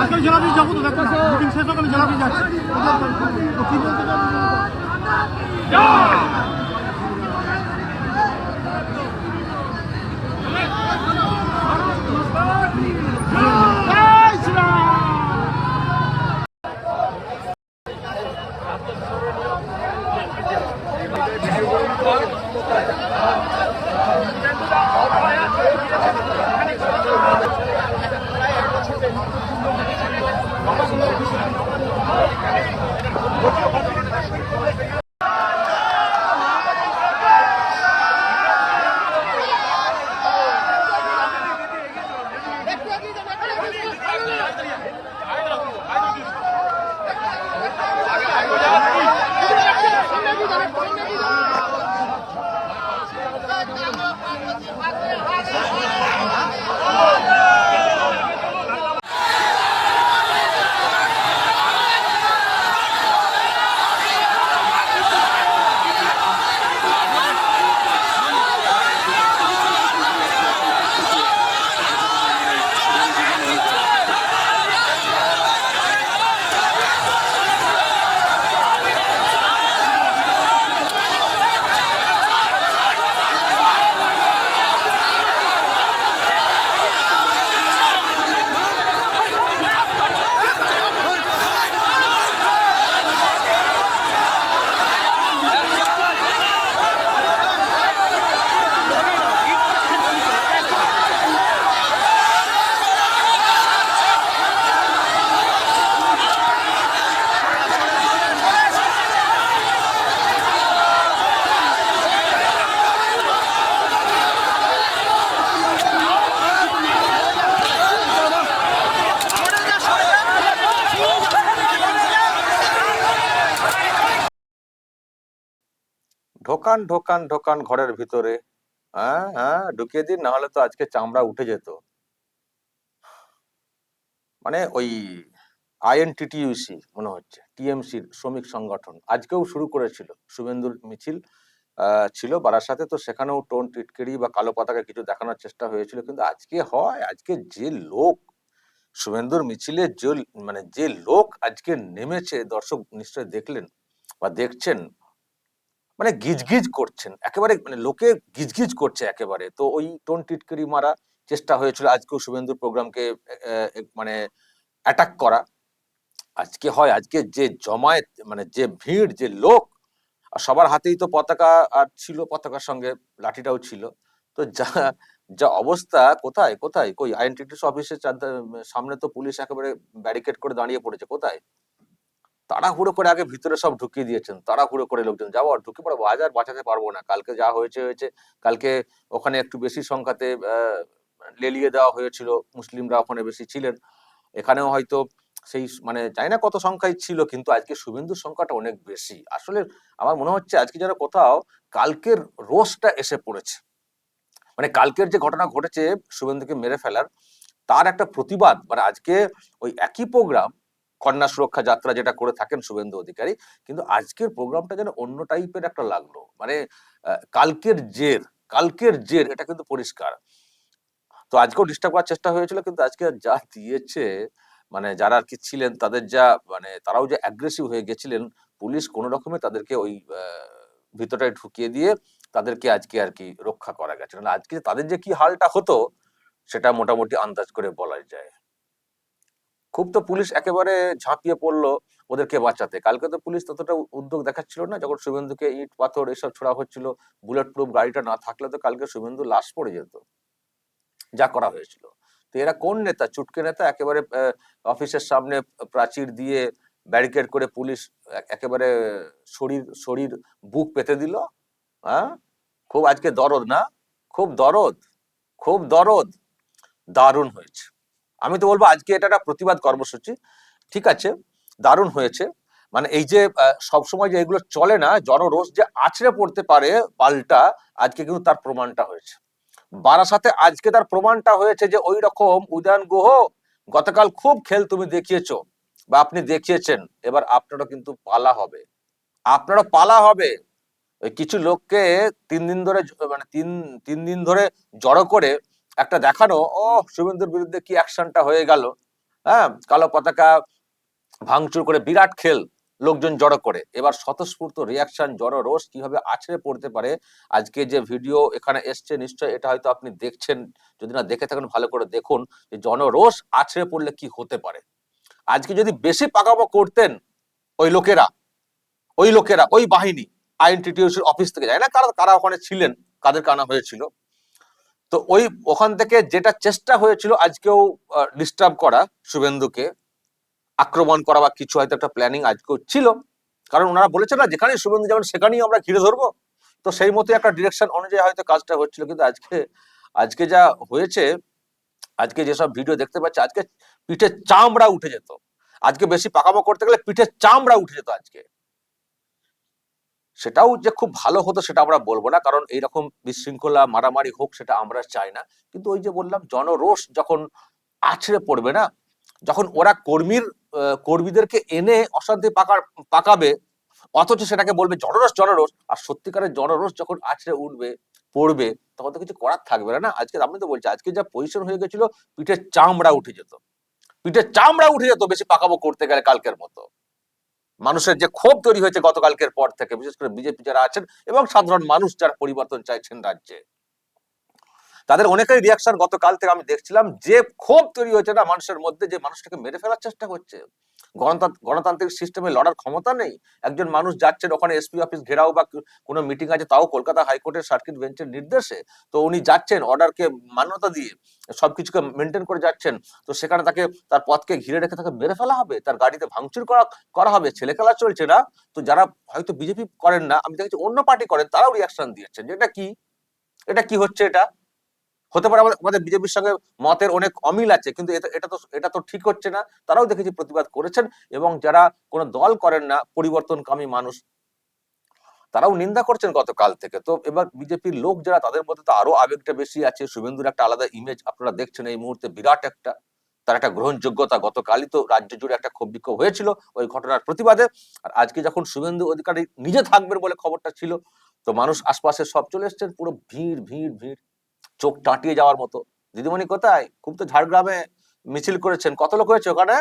আজকে জেলা জেলা যাব তো দেখো মিটিং শেষ হোক আমি জেলা যাচ্ছি ঢোকান ঢোকান ঢোকান ঘরের ভিতরে। হ্যাঁ হ্যাঁ ঢুকিয়ে দিন, না হলে তো আজকে চামড়া উঠে যেত। মানে ওই আইএনটিটিইউসি মনে হচ্ছে টিএমসির শ্রমিক সংগঠন, আজকেও শুরু করেছিল। শুভেন্দুর মিছিল ছিল বারাসাতে, তো সেখানেও টোন টিটকেরি বা কালো পতাকা কিছু দেখানোর চেষ্টা হয়েছিল, কিন্তু আজকে হয়, আজকে যে লোক, শুভেন্দুর মিছিলে যে মানে যে লোক আজকে নেমেছে, দর্শক নিশ্চয় দেখলেন বা দেখছেন মানে গিজগিজ করছেন। একেবারে মানে লোকে গিজগিজ করছে একেবারে। তো ওই টোন টিটকারি মারা চেষ্টা হয়েছিল আজকেও শুভেন্দুর প্রোগ্রামকে মানে অ্যাটাক করা। আজকে হয় আজকে যে জমায়েত মানে যে ভিড় যে লোক আর সবার হাতেই তো পতাকা আর ছিল পতাকার সঙ্গে লাঠিটাও ছিল। তো যা যা অবস্থা কোথায় কোথায়? কই আইএনটিটিস অফিসের সামনে তো পুলিশ একেবারে ব্যারিকেড করে দাঁড়িয়ে পড়েছে কোথায়? তাড়াহুড়ো করে আগে ভিতরে সব ঢুকিয়ে দিয়েছেন। তাড়াহুড়ো করে লোকজন যাব আর ঢুকে পড়ব আজ আর বাঁচাতে পারব না। কালকে যা হয়েছে হয়েছে। কালকে ওখানে একটু বেশি সংখ্যাতে লেলিয়ে দেওয়া হয়েছিল। মুসলিমরা ওখানে বেশি ছিলেন। এখানেও হয়তো সেই মানে জানি না কত সংখ্যায় ছিল, কিন্তু আজকে শুভেন্দুর সংখ্যাটা অনেক বেশি। আসলে আমার মনে হচ্ছে আজকে যেন কোথাও কালকের রোষটা এসে পড়েছে। মানে কালকের যে ঘটনা ঘটেছে শুভেন্দুকে মেরে ফেলার, তার একটা প্রতিবাদ মানে আজকে ওই একই প্রোগ্রাম কন্যা সুরক্ষা যাত্রা যেটা করে থাকেন শুভেন্দু অধিকারী, কিন্তু আজকের প্রোগ্রামটা যেন অন্য টাইপের একটা লাগল। মানে কালকের জের কালকের জের, এটা কিন্তু পরিষ্কার। তো আজকেও ডিস্টার্ব করার চেষ্টা হয়েছিল, কিন্তু আজকে যা দিয়েছে মানে যারা আর কি ছিলেন, তাদের যা মানে তারাও যে অ্যাগ্রেসিভ হয়ে গেছিলেন, পুলিশ কোনো রকমে তাদেরকে ওই ভিতরটায় ঢুকিয়ে দিয়ে তাদেরকে আজকে আর কি রক্ষা করা গেছে। আজকে তাদের যে কি হালটা হতো, সেটা মোটামুটি আন্দাজ করে বলা যায়। খুব তো পুলিশ একেবারে ঝাঁপিয়ে পড়ল ওদেরকে বাঁচাতে। কালকে তো পুলিশ ততটা উদ্যোগ দেখাচ্ছিল না, যখন শুভেন্দুকে ইট, পাথর এসব ছোড়া হচ্ছিল বুলেট প্রুফ গাড়িটা না থাকলে তো কালকে শুভেন্দু লাশ পড়ে যেত, যা করা হয়েছিল। তো এরা কোন নেতা? চুটকে নেতা, একেবারে অফিসের সামনে প্রাচীর দিয়ে ব্যারিকেড করে পুলিশ একেবারে শরীর শরীর বুক পেতে দিল হ্যাঁ? খুব আজকে দরদ না? খুব দরদ খুব দরদ। দারুণ হয়েছে। আমি তো বলব আজকে এটা একটা প্রতিবাদ কর্মসূচি। ঠিক আছে, দারুণ হয়েছে। মানে এই যে সবসময় যে এগুলো চলে না, জনরোষ যে আছড়ে পড়তে পারে পাল্টা, আজকে কিন্তু তার প্রমাণটা হয়েছে। বারাসাতে আজকে তার প্রমাণটা হয়েছে যে ওই রকম উদয়ন গুহ, গতকাল খুব খেল তুমি দেখিয়েছো বা আপনি দেখিয়েছেন, এবার আপনারও কিন্তু পালা হবে। আপনারও পালা হবে। কিছু লোককে তিন দিন ধরে মানে তিন তিন দিন ধরে জড়ো করে একটা দেখানো ও শুভেন্দুর বিরুদ্ধে কি অ্যাকশনটা হয়ে গেল? হ্যাঁ কালো পতাকা ভাঙচুর করে বিরাট খেল, লোকজন জড়ো করে। এবার স্বতঃস্ফূর্ত রিয়াকশন জড়ো রোষ কীভাবে আছড়ে পড়তে পারে? আজকে যে ভিডিও এখানে এসছে নিশ্চয় এটা হয়তো আপনি দেখছেন। যদি না দেখে থাকেন, ভালো করে দেখুন যে জনরোষ আছড়ে পড়লে কি হতে পারে। আজকে যদি বেশি পাকামো করতেন, ওই লোকেরা ওই লোকেরা, ওই বাহিনী, আইএনটিটিউসির অফিস থেকে যায় না কারা কারা ওখানে ছিলেন, কাদের কানা হয়েছিল। তো ওই ওখান থেকে যেটা চেষ্টা হয়েছিল আজকেও ডিস্টার্ব করা শুভেন্দুকে, আক্রমণ করা বা কিছু হয়তো একটা প্ল্যানিং আজকেও ছিল। কারণ ওনারা বলেছেন না, যেখানে শুভেন্দু যাবেন, সেখানেই আমরা ঘিরে ধরবো। তো সেই মতো একটা ডিরেকশন অনুযায়ী হয়তো কাজটা হচ্ছিল। কিন্তু আজকে আজকে যা হয়েছে, আজকে যেসব ভিডিও দেখতে পাচ্ছি, আজকে পিঠে চামড়া উঠে যেত। আজকে বেশি পাকামো করতে গেলে পিঠে চামড়া উঠে যেত আজকে। সেটাও যে খুব ভালো হতো সেটা আমরা বলব না, কারণ এইরকম বিশৃঙ্খলা, মারামারি হোক সেটা আমরা চাই না। কিন্তু ওই যে বললাম, জনরোষ যখন আছড়ে পড়বে না, যখন ওরা কর্মীর কর্মীদেরকে এনে অশান্তি পাকা, পাকাবে, অথচ সেটাকে বলবে জনরোষ জনরোষ, আর সত্যিকারের জনরোষ যখন আছড়ে উঠবে, পড়বে, তখন তো কিছু করার থাকবে না না? আজকে আমি তো বলছি, আজকে যা পজিশন হয়ে গেছিল, পিঠের চামড়া উঠে যেত। পিঠের চামড়া উঠে যেত বেশি পাকাবো করতে গেলে কালকের মতো। মানুষের যে ক্ষোভ তৈরি হয়েছে গতকালকের পর থেকে, বিশেষ করে বিজেপি যারা আছেন এবং সাধারণ মানুষ যারা পরিবর্তন চাইছেন রাজ্যে। তাদের অনেকের রিয়াকশন গতকাল থেকে আমি দেখছিলাম, যে ক্ষোভ তৈরি হয়েছে না, মানুষের মধ্যে যে মানুষটাকে মেরে ফেলার চেষ্টা করছে গণতান্ত্রিক সিস্টেমে লড়ার ক্ষমতা নেই? একজন মানুষ যাচ্ছেন ওখানে এসপি অফিস ঘেরাও বা কোনো মিটিং আছে, তাও কলকাতা হাইকোর্টের সার্কিট বেঞ্চের নির্দেশে। তো উনি যাচ্ছেন অর্ডারকে মান্যতা দিয়ে, সবকিছুকে মেনটেন করে যাচ্ছেন। তো সেখানে তাকে, তার পথকে ঘিরে রেখে তাকে মেরে ফেলা হবে? তার গাড়িতে ভাঙচুর করা করা হবে? ছেলে খেলা চলছে না? তো যারা হয়তো বিজেপি করেন না, আমি দেখেছি অন্য পার্টি করেন, তারাও রিয়াকশন দিয়েছেন যে এটা কি? এটা কি হচ্ছে এটা? হতে পারে আমাদের- বিজেপির সঙ্গে মতের অনেক অমিল আছে, কিন্তু এটা তো এটা তো ঠিক হচ্ছে না। তারাও দেখেছি প্রতিবাদ করেছেন এবং যারা কোনো দল করেন না, পরিবর্তনকামী মানুষ, তারাও নিন্দা করছেন গতকাল থেকে। তো এবার বিজেপির লোক যারা, তাদের মধ্যে তো আরও আবেগটা বেশি আছে। শুভেন্দুর একটা আলাদা ইমেজ আপনারা দেখছেন এই মুহূর্তে, বিরাট একটা, তার একটা গ্রহণযোগ্যতা গতকালই তো রাজ্য জুড়ে একটা ক্ষোভ বিক্ষোভ হয়েছিল ওই ঘটনার প্রতিবাদে। আর আজকে যখন শুভেন্দু অধিকারী নিজে থাকবেন বলে খবরটা ছিল, তো মানুষ আশপাশে সব চলে এসছেন, পুরো ভিড় ভিড় ভিড়। চোখ টাটিয়ে যাওয়ার মতো। দিদিমণি কোথায়? খুব তো ঝাড়গ্রামে মিছিল করেছেন। কত লোক হয়েছে ওখানে?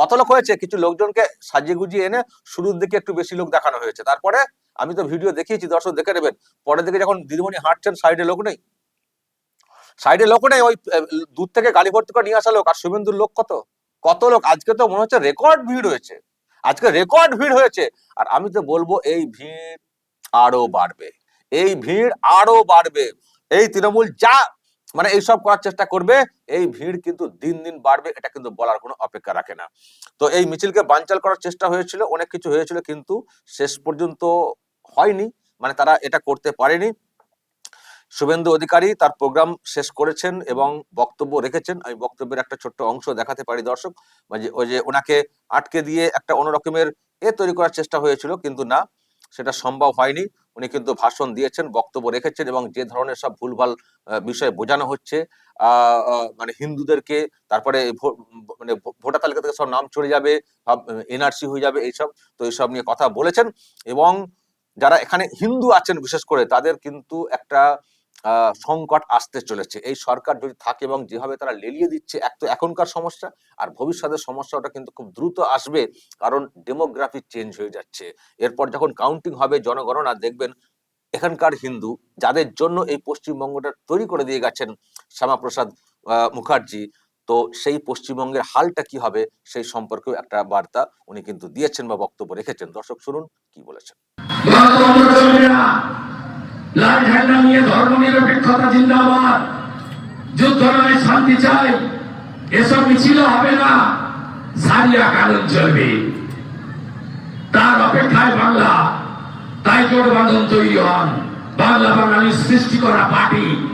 কত লোক হয়েছে? কিছু লোকজনকে সাজিয়ে গুজিয়ে এনে শুরুর দিকে একটু বেশি লোক দেখানো হয়েছে। তারপরে আমি তো ভিডিও দেখিয়েছি, দর্শক দেখে নেবেন। পরের দিকে যখন দিদিমণি হাঁটছেন, সাইডে লোক নেই? সাইডে লোক নেই, ওই দূর থেকে গাড়ি ভর্তি করে নিয়ে আসা লোক। আর শুভেন্দুর লোক কত? কত লোক? আজকে তো মনে হচ্ছে রেকর্ড ভিড় হয়েছে। আজকে রেকর্ড ভিড় হয়েছে। আর আমি তো বলব, এই ভিড় আরও বাড়বে। এই ভিড় আরও বাড়বে। এই তৃণমূল যা মানে এইসব করার চেষ্টা করবে, এই ভিড় কিন্তু দিন দিন বাড়বে, এটা কিন্তু বলার কোনো অপেক্ষা রাখে না। তো এই মিছিলকে বানচাল করার চেষ্টা হয়েছিল, অনেক কিছু হয়েছিল কিন্তু শেষ পর্যন্ত হয়নি মানে তারা এটা করতে পারেনি। শুভেন্দু অধিকারী তার প্রোগ্রাম শেষ করেছেন এবং বক্তব্য রেখেছেন। আমি বক্তব্যের একটা ছোট্ট অংশ দেখাতে পারি দর্শক মানে ওই যে ওনাকে আটকে দিয়ে একটা অন্যরকমের এ তৈরি করার চেষ্টা হয়েছিল কিন্তু না, সেটা সম্ভব হয়নি। উনি কিন্তু ভাষণ দিয়েছেন, বক্তব্য রেখেছেন এবং যে ধরনের সব ভুলভাল বিষয়ে বোঝানো হচ্ছে মানে হিন্দুদেরকে, তারপরে মানে ভোটার তালিকা থেকে সব নাম চলে যাবে, সব এনআরসি হয়ে যাবে, এইসব, তো এইসব নিয়ে কথা বলেছেন এবং যারা এখানে হিন্দু আছেন বিশেষ করে, তাদের কিন্তু একটা সংকট আসতে চলেছে। এই সরকার যদি থাকে এবং যেভাবে তারা লেলিয়ে দিচ্ছে, এক তো এখনকার সমস্যা, আর ভবিষ্যতের সমস্যা ওটা কিন্তু খুব দ্রুত আসবে, কারণ ডেমোগ্রাফি চেঞ্জ হয়ে যাচ্ছে। এরপর যখন কাউন্টিং হবে জনগণনা দেখবেন এখানকার হিন্দু, যাদের জন্য এই পশ্চিমবঙ্গটা তৈরি করে দিয়ে গেছেন শ্যামাপ্রসাদ মুখার্জি, তো সেই পশ্চিমবঙ্গের হালটা কি হবে, সেই সম্পর্কেও একটা বার্তা উনি কিন্তু দিয়েছেন বা বক্তব্য রেখেছেন। দর্শক, শুনুন কি বলেছেন। লাল ঝান্ডা নিয়ে ধর্ম নিরপেক্ষতা জিন্দাবাদ। যুদ্ধ নয়, শান্তি চাই। এসব মিছিল হবে না। সারিয়া কানুন চলবে। তার অপেক্ষায় বাংলা, তাই জোট বাঁধন তৈরি হন। বাংলা বাঙালির সৃষ্টি করা পার্টি,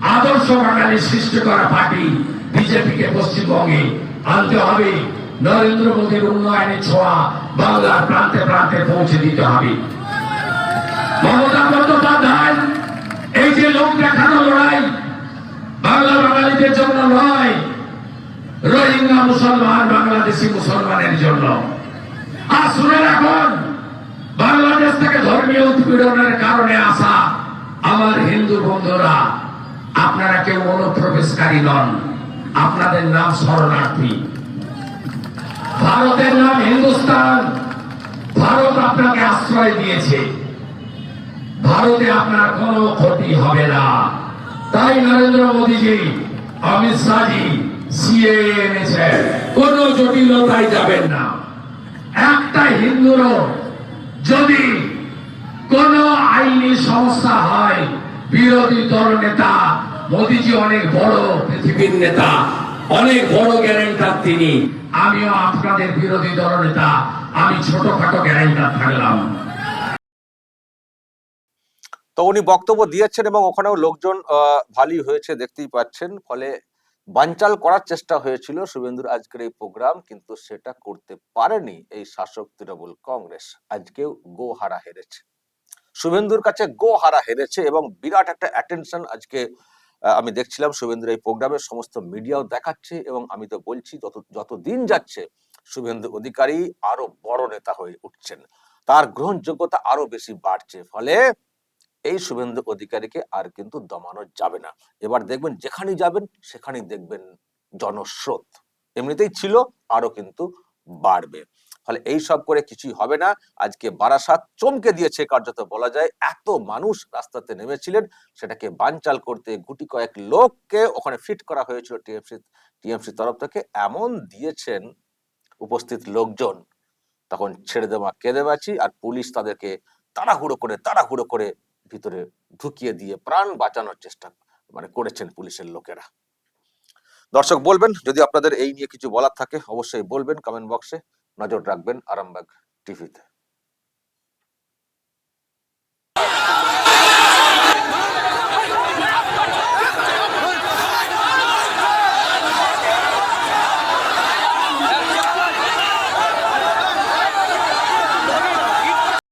আদর্শ বাঙালির সৃষ্টি করা পার্টি, বিজেপিকে পশ্চিমবঙ্গে আনতে হবে। নরেন্দ্র মোদীর উন্নয়নের ছোঁয়া বাংলার প্রান্তে প্রান্তে পৌঁছে দিতে হবে। এই যে লোক লড়াই, বাংলা বাঙালিদের জন্য নয় রোহিঙ্গা মুসলমান, বাংলাদেশি মুসলমানের জন্য। আর শুনে রাখুন, বাংলাদেশ থেকে ধর্মীয় উৎপীড়নের কারণে আসা আমার হিন্দু বন্ধুরা, আপনারা কেউ অনুপ্রবেশকারী নন, আপনাদের নাম শরণার্থী। ভারতের নাম হিন্দুস্তান, ভারত আপনাকে আশ্রয় দিয়েছে। ভারতে আপনার কোনো ক্ষতি হবে না। তাই নরেন্দ্র মোদীজি, অমিত শাহজি সিএ এনেছে কোন জটিলতায় যাবেন না। একটা হিন্দুরও যদি কোন আইনি সমস্যা হয়, বিরোধী দল নেতা, মোদীজি অনেক বড় পৃথিবীর নেতা, অনেক বড় গ্যারেন্টার তিনি। আমিও আপনাদের বিরোধী দল নেতা, আমি ছোটখাটো গ্যারেন্টার থাকলাম। তো উনি বক্তব্য দিয়েছেন এবং ওখানেও লোকজন ভালোই হয়েছে, দেখতেই পাচ্ছেন। ফলে বানচাল করার চেষ্টা হয়েছিল শুভেন্দুর আজকের এই প্রোগ্রাম, কিন্তু সেটা করতে পারেনি এই শাসক তৃণমূল কংগ্রেস। আজকেও গো হারা হেরেছে। শুভেন্দুর কাছে গো হারা হেরেছে এবং বিরাট একটা অ্যাটেনশন আজকে আমি দেখছিলাম শুভেন্দুর এই প্রোগ্রামে। সমস্ত মিডিয়াও দেখাচ্ছে এবং আমি তো বলছি, যত যত দিন যাচ্ছে শুভেন্দু অধিকারী আরও বড় নেতা হয়ে উঠছেন। তার গ্রহণযোগ্যতা আরও বেশি বাড়ছে। ফলে এই শুভেন্দু অধিকারীকে আর কিন্তু দমানো যাবে না। এবার দেখবেন যেখানেই যাবেন, সেখানেই দেখবেন জনস্রোত। এমনিতেই ছিল আরও কিন্তু বাড়বে। ফলে এই সব করে কিছুই হবে না। আজকে বারাসাত চমকে দিয়েছে, কার্যত বলা যায়। এত মানুষ রাস্তাতে নেমেছিলেন, সেটাকে বানচাল করতে গুটি কয়েক লোককে ওখানে ফিট করা হয়েছিল টিএমসি টিএমসি তরফ থেকে। এমন দিয়েছেন উপস্থিত লোকজন। তখন ছেড়ে দেওয়া কেঁদে বাঁচি আর পুলিশ তাদেরকে তাড়াহুড়ো করে তাড়াহুড়ো করে ভিতরে ঢুকিয়ে দিয়ে প্রাণ বাঁচানোর চেষ্টা মানে করেছেন পুলিশের লোকেরা। দর্শক বলবেন, যদি আপনাদের এই নিয়ে কিছু বলার থাকে, অবশ্যই বলবেন কমেন্ট বক্সে নজর রাখবেন আরামবাগ টিভিতে